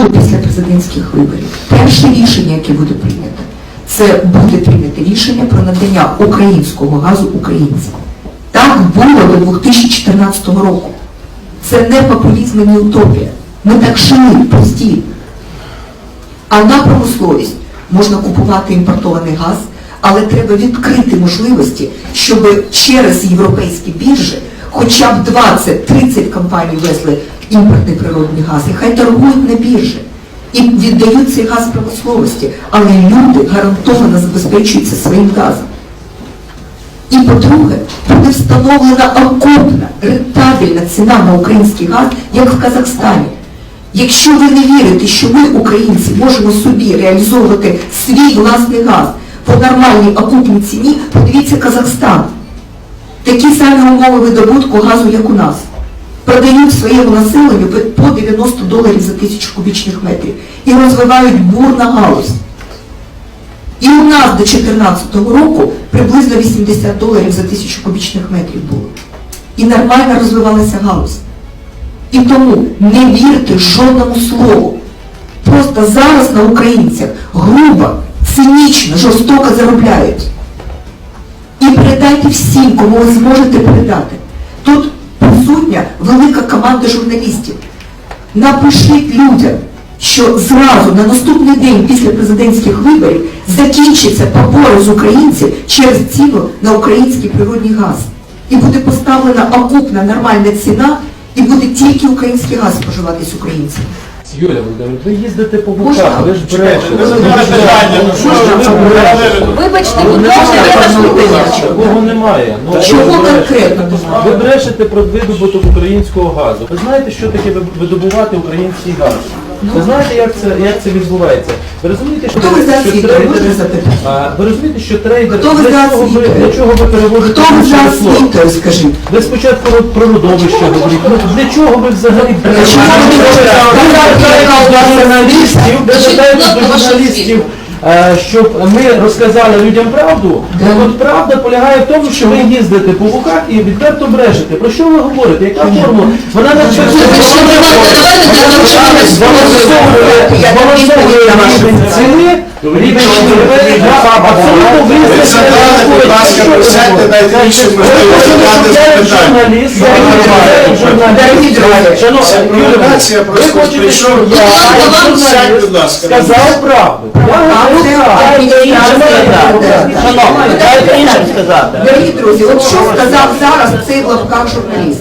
сигналу після президентських виборів. Перше рішення, яке буде прийнято, це буде прийнято рішення про надання українського газу українцям. Так було до 2014 року. Це не популізм і не утопія. Ми так жили прості. А на промисловість можна купувати імпортований газ, але треба відкрити можливості, щоб через європейські біржі хоча б 20-30 компаній везли імпортний природний газ, і хай торгують на біржі. І віддають цей газ промисловості, але люди гарантовано забезпечуються своїм газом. І по-друге, буде встановлена окупна, рентабельна ціна на український газ, як в Казахстані. Якщо ви не вірите, що ми, українці, можемо собі реалізовувати свій власний газ по нормальній окупній ціні, подивіться Казахстан. Такі самі умови видобутку газу, як у нас. Продають своєму населенню по 90 доларів за тисячу кубічних метрів і розвивають бурна галузь. І у нас до 2014 року приблизно 80 доларів за тисячу кубічних метрів було. І нормально розвивалася галузь. І тому не вірте жодному слову. Просто зараз на українцях грубо, цинічно, жорстоко заробляють. І передайте всім, кому ви зможете передати. Тут присутня велика команда журналістів. Напишіть людям, що зразу на наступний день після президентських виборів закінчиться побори з українців через ціну на український природний газ. І буде поставлена окупна нормальна ціна, і буде тільки український газ споживатись українцям. Юля Володимирівна, ви їздите по Можна? ви ж брешете. Вибачте, Ну, будь ласка, я такого питання. Такого немає. Ну, ви Чого брешете. конкретно? Ви брешете про видобуток українського газу. Ви знаєте, що таке видобувати український газ? Ви знаєте, як це, як це відбувається? Ви розумієте, що, Хто ви за що? Можна запитати? а, ви розумієте, що трейдер Хто ви для за чого ви, для чого ви переводите Хто ви ключове слово? скажіть? Ви спочатку про- про родовище говорите. Ну, для чого ви взагалі ви журналістів, ви до е, щоб ми розказали людям правду. Так от правда полягає в тому, що ви їздите по вухах і відверто брешете. Про що ви говорите? Яка формула? Вона не ласка, давайте для навчання збалансовує рівень ціни, рівень ціни, абсолютно Ви визначений. задали, будь ласка, присядьте, дайте іншим розглядати це питання. Дорогі друзі, Шановні, Це провокація, Юлія, ви просто. хочете, прийшов. щоб я, Будь ласка, як вам сядь, будь ласка. сказав правду. Дорогі друзі, от що сказав зараз цей в лапках журналіст?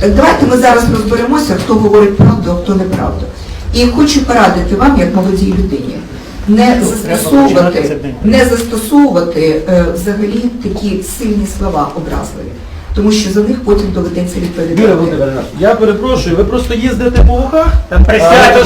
Так давайте ми зараз розберемося, хто говорить правду, а хто неправду. І хочу порадити вам, як молодій людині, не застосовувати, не застосовувати е, взагалі такі сильні слова образливі, тому що за них потім доведеться Юлія відповідати. Володимирівна, я перепрошую, ви просто їздите по вухах? Присядьте,